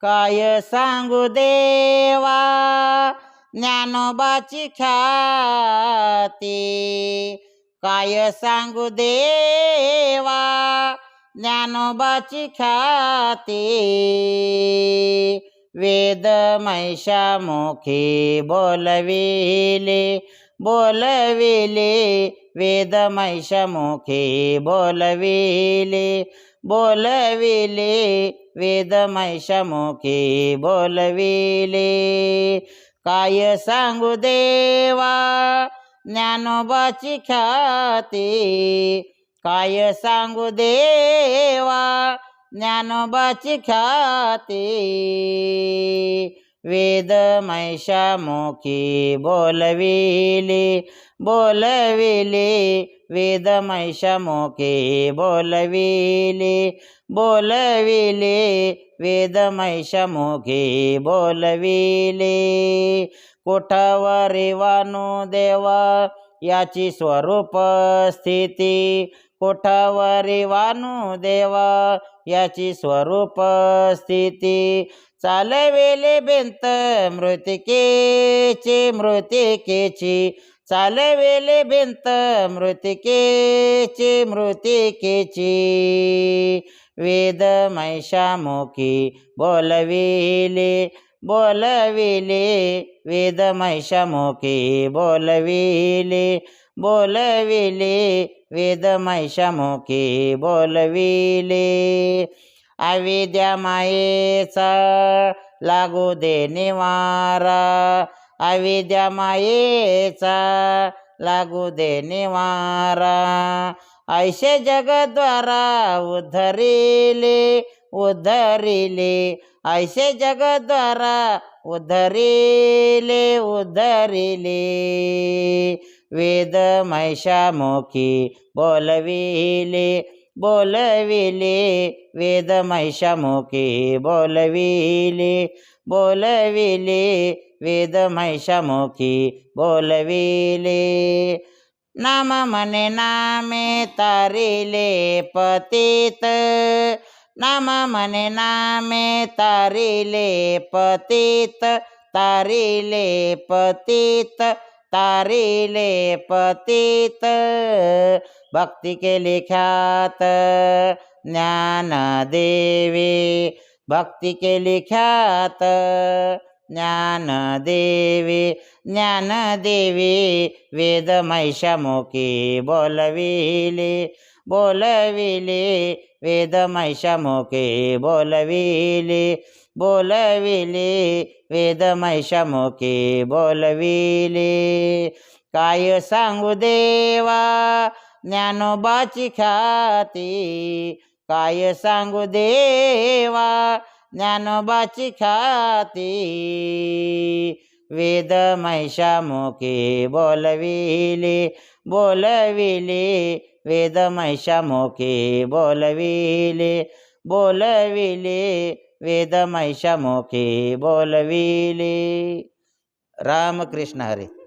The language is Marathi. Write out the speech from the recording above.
काय सांगू देवा? ज्ञानोबाची ख्याती. काय सांगू देवा? ज्ञानोबाची ख्याती. वेद मैशामुखी बोलविले बोलविले. वेद मैशामुखी बोलविले. बोलविले वेद मैशामुखी बोलविले काय सांगू देवा ज्ञानोबाची ख्याती काय सांगू देवा ज्ञानोबाची ख्याती वेद मैशामुखी बोलविले बोलविले वेद मैशामुखी बोलविले बोलविले वेद मैशामुखी बोलविले. कोठावरी वानू देवा याची स्वरूप स्थिती कोठावरी वानू देवा. याची स्वरूप स्थिती चालवेले बेंत मृतिकेची मृतिकेची. चालवेले बेंत मृतिकेची मृतिकेची. वेद मैशामुखी बोलविले बोलविले वेद मैशामुखी बोलविले बोलविले वेद मैशामुखी बोलविले. अविद्या मायेचा लागू दे निवारा अविद्या मायेचा लागू दे निवारा. ऐसे जगद्वारा उद्धरिले उद्धरिले ऐसे जगद्वारा उधरिले उद्धरिले वेद मैशामुखी बोलविले बोलविले। वेद महिषामुखी बोलविले बोलविले। वेद मैशामुखी बोलविले। नाम मने नामे तारिले पतित नाम मने नामे तारिले पतित तारिले पतित तारिले पतित भक्ती केली ख्यात ज्ञान देवी भक्ती केली ख्यात ज्ञानदेवी ज्ञानदेवी वेद मैशामुखी बोलविले बोलविले वेद मैशामुखी बोलविले बोलविले वेद मैशामुखी बोलविले. काय सांगू देवा ज्ञानोबाची ख्याती काय सांगू देवा ज्ञानोबाची ख्याती. वेद मैशामुखी बोलविली बोलविली. वेद मैशामुखी बोलविले बोलविली. वेद मैशामुखी बोलविली. रामकृष्ण हरी.